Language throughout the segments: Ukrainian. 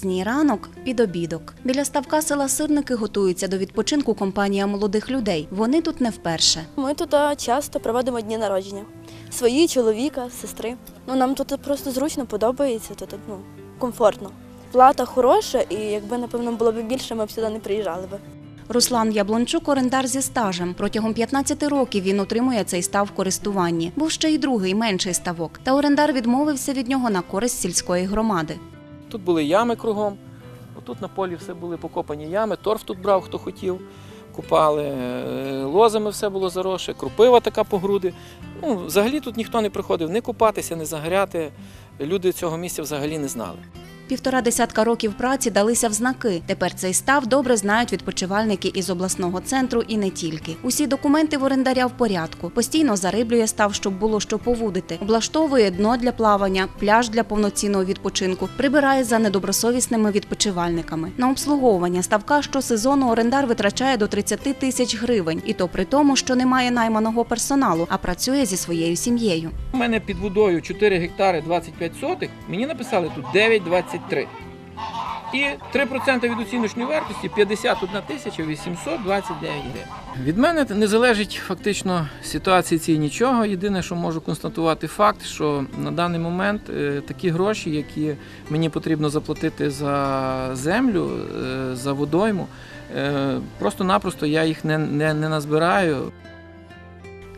Пізній ранок під обідок. Біля ставка села Сирники готується до відпочинку компанія молодих людей. Вони тут не вперше. Ми тут часто проводимо дні народження. Свої, чоловіка, сестри. Ну, нам тут просто зручно подобається, тут ну, комфортно. Плата хороша, і якби, напевно, було б більше, ми б сюди не приїжджали би. Руслан Яблончук орендар зі стажем. Протягом 15 років він отримує цей став в користуванні. Був ще й другий менший ставок. Та орендар відмовився від нього на користь сільської громади. Тут були ями кругом. Тут на полі все були покопані ями, торф тут брав, хто хотів. Купали, е, лозами все було зароше, крупива така по груди. Ну, взагалі тут ніхто не приходив ні купатися, ні загоряти. Люди цього місця взагалі не знали. Півтора десятка років праці далися в знаки. Тепер цей став добре знають відпочивальники із обласного центру і не тільки. Усі документи в орендаря в порядку. Постійно зариблює став, щоб було що повудити. Облаштовує дно для плавання, пляж для повноцінного відпочинку, прибирає за недобросовісними відпочивальниками. На обслуговування ставка щосезону орендар витрачає до 30 тисяч гривень, і то при тому, що немає найманого персоналу, а працює зі своєю сім'єю. У мене під водою 4 гектари 25 сотих, мені написали тут 9,23. І 3% від оціночної вартості 51 тисяча 829 гривень. Від мене не залежить фактично ситуації цієї нічого. Єдине, що можу констатувати факт, що на даний момент е, такі гроші, які мені потрібно заплатити за землю, е, за водойму, е, просто-напросто я їх не, не, не назбираю.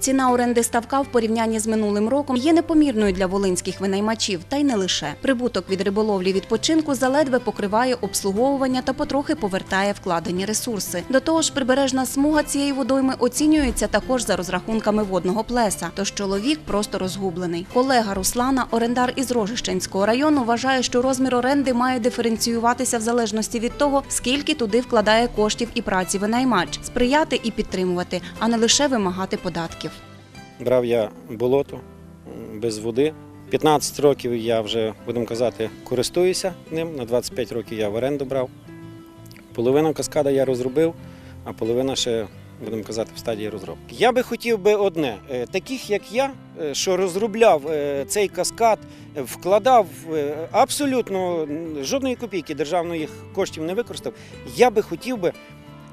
Ціна оренди ставка в порівнянні з минулим роком є непомірною для волинських винаймачів, та й не лише. Прибуток від риболовлі відпочинку заледве покриває обслуговування та потрохи повертає вкладені ресурси. До того ж, прибережна смуга цієї водойми оцінюється також за розрахунками водного плеса. Тож чоловік просто розгублений. Колега Руслана, орендар із Рожищенського району, вважає, що розмір оренди має диференціюватися в залежності від того, скільки туди вкладає коштів і праці винаймач, сприяти і підтримувати, а не лише вимагати податків. Брав я болото без води. 15 років я вже, будемо казати, користуюся ним. На 25 років я в оренду брав. Половину каскада я розробив, а половина ще, будемо казати, в стадії розробки. Я би хотів би одне: е, таких як я, е, що розробляв е, цей каскад, вкладав абсолютно жодної копійки державних коштів не використав. Я би хотів би.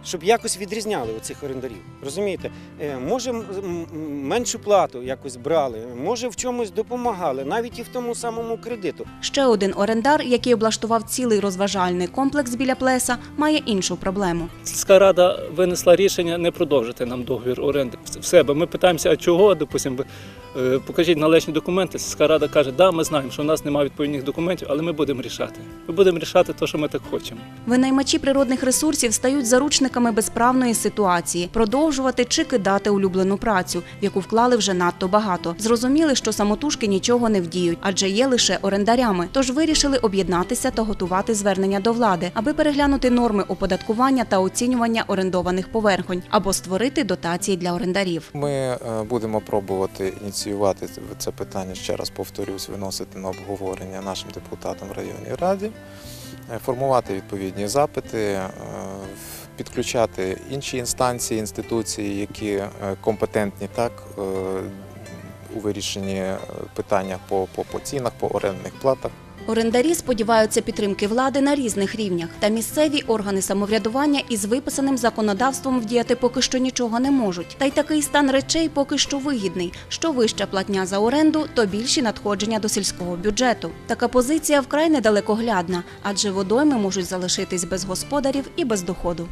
Щоб якось відрізняли оцих орендарів. Розумієте, Е, може меншу плату якось брали, може в чомусь допомагали, навіть і в тому самому кредиту. Ще один орендар, який облаштував цілий розважальний комплекс біля плеса, має іншу проблему. Сільська рада винесла рішення не продовжити нам договір оренди в себе. Ми питаємося, а чого, допустимо, покажіть належні документи. Сільська рада каже, да, ми знаємо, що в нас немає відповідних документів, але ми будемо рішати. Ми будемо рішати те, що ми так хочемо. Винаймачі природних ресурсів стають заручниками безправної ситуації, продовжувати чи кидати улюблену працю, в яку вклали вже надто багато. Зрозуміли, що самотужки нічого не вдіють, адже є лише орендарями. Тож вирішили об'єднатися та готувати звернення до влади, аби переглянути норми оподаткування та оцінювання орендованих поверхонь або створити дотації для орендарів. Ми е, будемо пробувати ініціювати це- питання, ще раз повторюсь, виносити на обговорення нашим депутатам в районній раді, е, формувати відповідні запити, е, підключати інші інстанції, інституції, які е, компетентні так у вирішенні питання по, по, по цінах, по орендних платах. Орендарі сподіваються підтримки влади на різних рівнях, та місцеві органи самоврядування із виписаним законодавством вдіяти поки що нічого не можуть. Та й такий стан речей поки що вигідний. Що вища платня за оренду, то більші надходження до сільського бюджету. Така позиція вкрай недалекоглядна, адже водойми можуть залишитись без господарів і без доходу.